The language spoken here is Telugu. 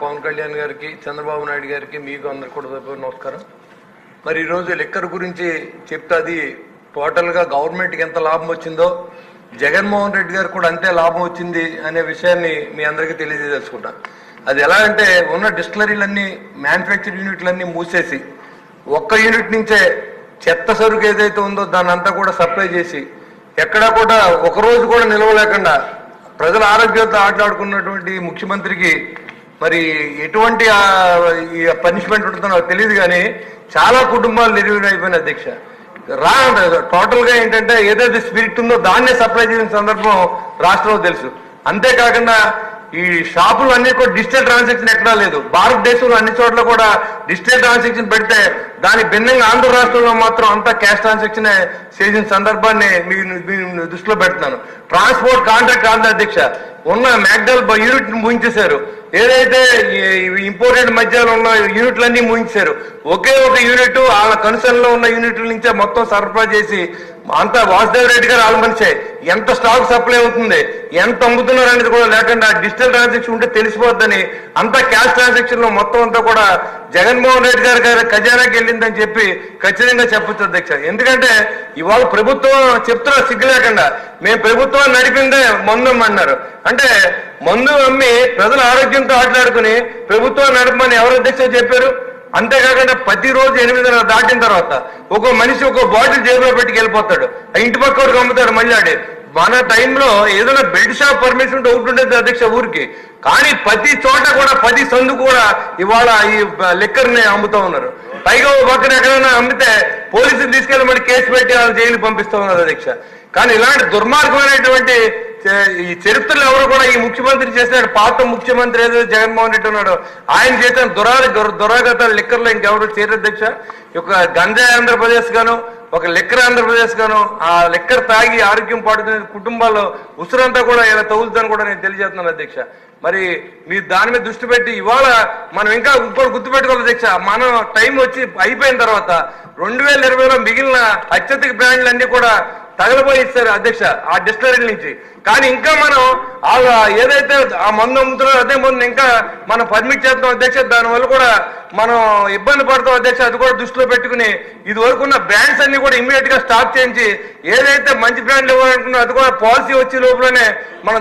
పవన్ కళ్యాణ్ గారికి చంద్రబాబు నాయుడు గారికి మీకు అందరికి కూడా నమస్కారం. మరి ఈరోజు లిక్కర్ గురించి చెప్తే అది టోటల్గా గవర్నమెంట్కి ఎంత లాభం వచ్చిందో జగన్మోహన్ రెడ్డి గారు కూడా అంతే లాభం వచ్చింది అనే విషయాన్ని మీ అందరికీ తెలియజేసుకుంటా. అది ఎలా అంటే ఉన్న డిస్టిలరీలన్నీ మ్యానుఫ్యాక్చర్ యూనిట్లన్నీ మూసేసి ఒక్క యూనిట్ నుంచే చెత్త సరుకు ఏదైతే ఉందో దాన్ని అంతా కూడా సప్లై చేసి ఎక్కడా కూడా ఒక రోజు కూడా నిలవలేకుండా ప్రజల ఆరోగ్యంతో ఆటలాడుకున్నటువంటి ముఖ్యమంత్రికి మరి ఎటువంటి ఈ పనిష్మెంట్ ఉంటుందో నాకు తెలియదు కానీ చాలా కుటుంబాలు నిర్వీణ అయిపోయిన అధ్యక్ష. రా టోటల్గా ఏంటంటే ఏదైతే స్పిరిట్ ఉందో దాన్నే సప్లై చేసిన సందర్భం రాష్ట్రంలో తెలుసు. అంతేకాకుండా ఈ షాపులు అన్ని కూడా డిజిటల్ ట్రాన్సాక్షన్ ఎక్కడా లేదు. భారతదేశంలో అన్ని చోట్ల కూడా డిజిటల్ ట్రాన్సాక్షన్ పెడితే దాని భిన్నంగా ఆంధ్ర రాష్ట్రంలో మాత్రం అంతా క్యాష్ ట్రాన్సాక్షన్ చేసిన సందర్భాన్ని మీ దృష్టిలో పెడుతున్నాను. ట్రాన్స్పోర్ట్ కాంట్రాక్ట్ ఆంధ్ర అధ్యక్ష. ఉన్న మ్యాక్డల్ యూనిట్ ముగించేశారు. ఏదైతే ఇంపోర్టెడ్ మధ్యలో ఉన్న యూనిట్లన్నీ ముగించారు. ఒకే ఒక యూనిట్ వాళ్ళ కన్సర్న్లో ఉన్న యూనిట్ల నుంచే మొత్తం సరఫరా చేసి అంతా వాసుదేవ్ రెడ్డి గారు వాళ్ళ మనిషే. ఎంత స్టాక్ సప్లై అవుతుంది ఎంత అమ్ముతున్నారు అనేది కూడా లేకుండా డిజిటల్ ట్రాన్సాక్షన్ ఉంటే తెలిసిపోద్దని అంతా క్యాష్ ట్రాన్సాక్షన్లో మొత్తం అంతా కూడా జగన్మోహన్ రెడ్డి గారి గారి ఖజానాకి వెళ్ళిందని చెప్పి ఖచ్చితంగా చెప్పొచ్చు అధ్యక్ష. ఎందుకంటే ఇవాళ ప్రభుత్వం చెప్తున్నా సిగ్గు లేకుండా మేము ప్రభుత్వం నడిపిందే మందు అన్నారు అంటే మందు అమ్మి ప్రజల ఆరోగ్యంతో ఆటలాడుకుని ప్రభుత్వం నడపమని ఎవరు అధ్యక్షులు చెప్పారు? అంతేకాకుండా ప్రతిరోజు ఎనిమిదిన్నర దాటిన తర్వాత ఒక్కో మనిషి ఒక్కో బాటిల్ జేబులో పెట్టుకు వెళ్ళిపోతాడు. ఆ ఇంటి పక్క వరకు అమ్ముతాడు మళ్ళీ ఆడే మన టైంలో ఏదైనా బెడ్ షాప్ పర్మిషన్ ఉంటే ఒకటి ఉండేది అధ్యక్ష ఊరికి. కానీ ప్రతి చోట కూడా పది సందు కూడా ఇవాళ ఈ లెక్కర్ని అమ్ముతా ఉన్నారు. పైగా ఓ పక్కన ఎక్కడైనా అమ్మితే పోలీసులు తీసుకెళ్ళి మరి కేసు పెట్టి వాళ్ళ జైలు పంపిస్తూ ఉన్నారు అధ్యక్ష. కానీ ఇలాంటి దుర్మార్గమైనటువంటి ఈ చరిత్రలో ఎవరు కూడా ఈ ముఖ్యమంత్రి చేసినాడు పాత ముఖ్యమంత్రి ఏదో జగన్మోహన్ రెడ్డి ఉన్నాడు. ఆయన చేసిన దురా దురాగతాలు లిక్కర్లో ఇంకెవరు చేరధ్యక్ష ఒక గంజా ఆంధ్రప్రదేశ్ గాను ఒక లిక్కర్ ఆంధ్రప్రదేశ్ గాను ఆ లిక్కర్ తాగి ఆరోగ్యం పాడుతున్న కుటుంబాల్లో ఉసురంతా కూడా ఇలా తగులుతుందని కూడా నేను తెలియజేస్తున్నాను అధ్యక్ష. మరి మీరు దాని మీద దృష్టి పెట్టి ఇవాళ మనం ఇంకా ఇంకోటి గుర్తుపెట్టుకోవాలి అధ్యక్ష. మనం టైం వచ్చి అయిపోయిన తర్వాత రెండు వేల ఇరవైలో మిగిలిన అత్యధిక బ్రాండ్లు అన్ని కూడా తగలబోయి ఇస్తారు అధ్యక్ష ఆ డిస్టిలరీ నుంచి. కానీ ఇంకా మనం ఏదైతే ఆ మందు అమ్ముతున్నారో అదే మందు ఇంకా మనం పర్మిట్ చేస్తాం అధ్యక్ష. దానివల్ల కూడా మనం ఇబ్బంది పడతాం అధ్యక్ష. అది కూడా దృష్టిలో పెట్టుకుని ఇది వరకు ఉన్న బ్రాండ్స్ అన్ని కూడా ఇమీడియట్గా స్టాప్ చేయించి ఏదైతే మంచి బ్రాండ్లు ఇవ్వాలనుకున్నా అది కూడా పాలసీ వచ్చే లోపలనే మనం